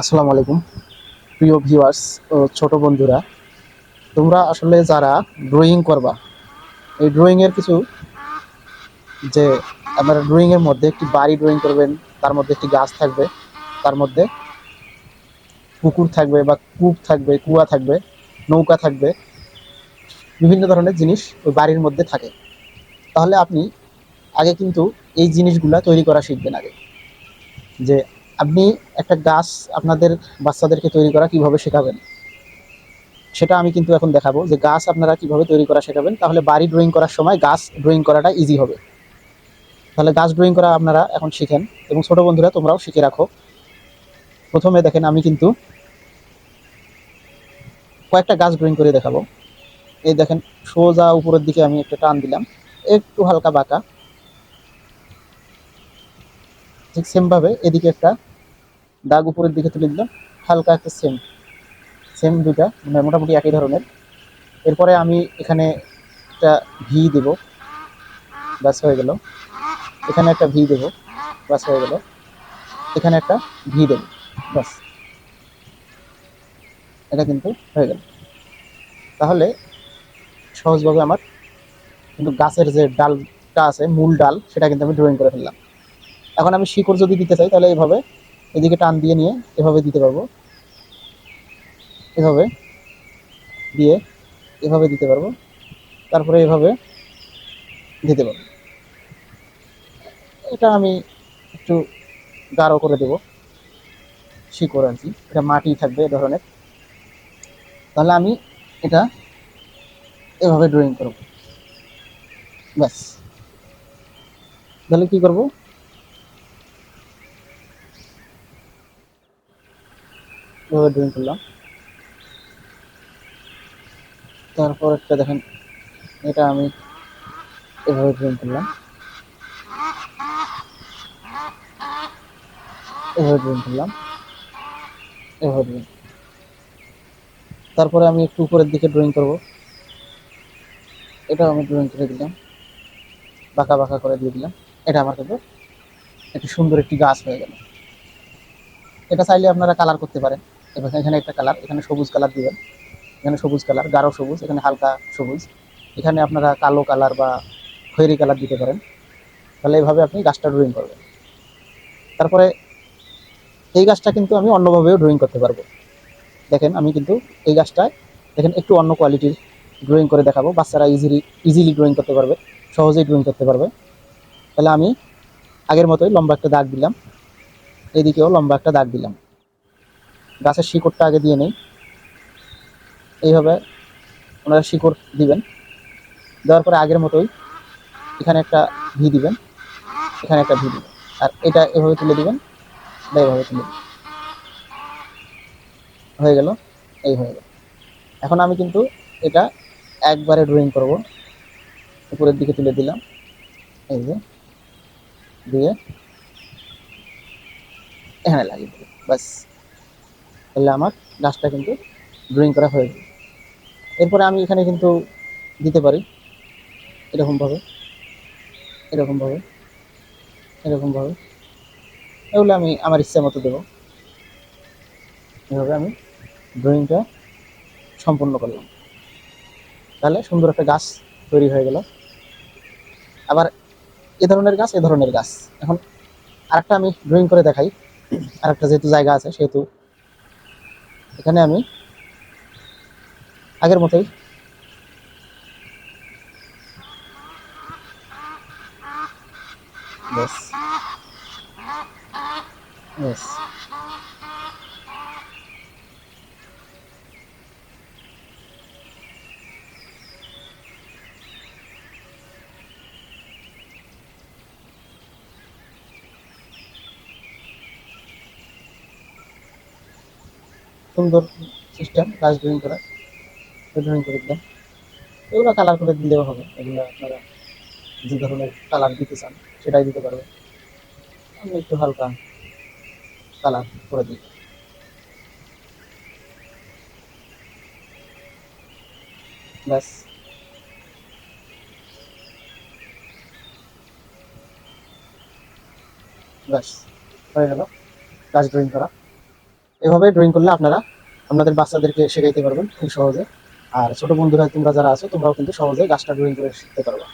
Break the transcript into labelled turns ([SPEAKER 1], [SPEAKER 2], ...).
[SPEAKER 1] আসসালামু আলাইকুম। প্রিয় ভিউয়ার্স ও ছোট বন্ধুরা, তোমরা আসলে যারা ড্রয়িং করবা, এই ড্রয়িংয়ের কিছু যে আপনারা ড্রয়িংয়ের মধ্যে একটি বাড়ি ড্রয়িং করবেন, তার মধ্যে একটি গাছ থাকবে, তার মধ্যে পুকুর থাকবে বা কূপ থাকবে, কুয়া থাকবে, নৌকা থাকবে, বিভিন্ন ধরনের জিনিস ওই বাড়ির মধ্যে থাকে। তাহলে আপনি আগে কিন্তু এই জিনিসগুলা তৈরি করা শিখবেন আগে। যে আপনি একটা গাছ আপনাদের বাচ্চাদেরকে তৈরি করা কীভাবে শেখাবেন? সেটা আমি কিন্তু এখন দেখাবো যে গাছ আপনারা কীভাবে তৈরি করা শেখাবেন। তাহলে বাড়ি ড্রয়িং করার সময় গাছ ড্রয়িং করাটা ইজি হবে। তাহলে গাছ ড্রয়িং করা আপনারা এখন শিখেন এবং ছোট বন্ধুরা, তোমরাও শিখে রাখো। প্রথমে দেখেন আমি কিন্তু কয়েকটা গাছ ড্রয়িং করে দেখাবো। এই দেখেন, সোজা উপরের দিকে আমি একটা টান দিলাম। একটু হালকা বাঁকা। ঠিক সেমভাবে এদিকে একটা দাগ উপরের দিকে তুলে দিলাম, হালকা একটা সেম সেম দুটা মানে মোটামুটি একই ধরনের। এরপরে আমি এখানে একটা ভি দেব। ব্যাস, হয়ে গেল। এখানে একটা ভি দেব। ব্যাস, হয়ে গেল। এখানে একটা ভি দেব। ব্যাস। এটা কিন্তু হয়ে গেল। তাহলে সহজভাবে আমার কিন্তু গাছের যে ডালটা আছে, মূল ডাল, সেটা কিন্তু আমি ড্রয়িং করে ফেললাম। এখন আমি শিকড় যদি দিতে চাই, তাহলে এইভাবে এদিকে টান দিয়ে নিয়ে এভাবে দিতে পারব। এভাবে দিয়ে এভাবে দিতে পারব। তারপরে এভাবে দিতে পারব। এটা আমি একটু গাঢ় করে দেব। শিকড় আর কি। এটা মাটি থাকবে এ ধরনের। তাহলে আমি এটা এভাবে ড্রয়িং করব। ব্যাস। তাহলে কি করব? এভাবে ড্রয়িং করলাম? তারপর একটা দেখেন, এটা আমি এভাবে ড্রয়িং করলাম। এভাবে ড্রয়িং করলাম। এভাবে ড্রয়িং তারপরে আমি একটু উপরের দিকে ড্রয়িং করব। এটাও আমি ড্রয়িং করে দিলাম। বাঁকা বাঁকা করে দিয়ে দিলাম। এটা আমার কিন্তু একটি সুন্দর একটি গাছ হয়ে গেল। এটা চাইলে আপনারা কালার করতে পারেন। এবার এখানে একটা কালার এখানে সবুজ কালার দিবেন। এখানে সবুজ কালার গাঢ় সবুজ, এখানে হালকা সবুজ। এখানে আপনারা কালো কালার বা খয়েরি কালার দিতে পারেন। তাহলে এইভাবে আপনি গাছটা ড্রয়িং করবেন। তারপরে এই গাছটা কিন্তু আমি অন্যভাবেও ড্রয়িং করতে পারব। দেখেন, আমি কিন্তু এই গাছটা দেখেন একটু অন্য কোয়ালিটির ড্রয়িং করে দেখাবো। বাচ্চারা ইজিলি ইজিলি ড্রয়িং করতে পারবে, সহজেই ড্রয়িং করতে পারবে। তাহলে আমি আগের মতোই লম্বা একটা দাগ দিলাম। এদিকেও লম্বা একটা দাগ দিলাম। গাছের শিকড়টা আগে দিয়ে নেই। এইভাবে ওনারা শিকড় দিবেন। দেওয়ার পরে আগের মতোই এখানে একটা ভি দিবেন। এখানে একটা ভি দিবেন। আর এটা এভাবে তুলে দিবেন, এটা এভাবে তুলে দিবেন। হয়ে গেল, এই হয়ে গেল। এখন আমি কিন্তু এটা একবারে ড্রয়িং করব। উপরের দিকে তুলে দিলাম। এই যে, দিয়ে এখানে লাগিয়ে দেবো। ব্যাস। তাহলে আমার গাছটা কিন্তু ড্রয়িং করা হয়ে গেল এরপরে আমি এখানে কিন্তু দিতে পারি। এরকমভাবে। এরকমভাবে। এরকমভাবে। এগুলো আমি আমার ইচ্ছা মতো দেবো। এভাবে আমি ড্রয়িংটা সম্পূর্ণ করলাম। তাহলে সুন্দর একটা গাছ তৈরি হয়ে গেল। আবার এ ধরনের গাছ, এ ধরনের গাছ। এখন আরেকটা আমি ড্রয়িং করে দেখাই। আরেকটা যেহেতু জায়গা আছে, সেহেতু এখানে আমি আগের মতোই ব্যাস। ব্যাস। সুন্দর সিস্টেম গাছ ড্রয়িং করা ড্রয়িং করে দিলাম। এগুলো কালার করে দিলেও হবে। এগুলো আপনারা যে ধরনের কালার দিতে চান, সেটাই দিতে পারবেন। আমি একটু হালকা কালার করে দিই। ব্যাস। ব্যাস, হয়ে গেল। গাছ ড্রয়িং করা। এভাবে ড্রয়িং করলে আপনারা আপনাদের বাচ্চাদেরকে শেখাইতে পারবেন খুব সহজে। আর ছোট বন্ধুরা তোমরা যারা আছো, তোমরাও কিন্তু সহজে গাছটা ড্রয়িং করে শিখতে পারবে।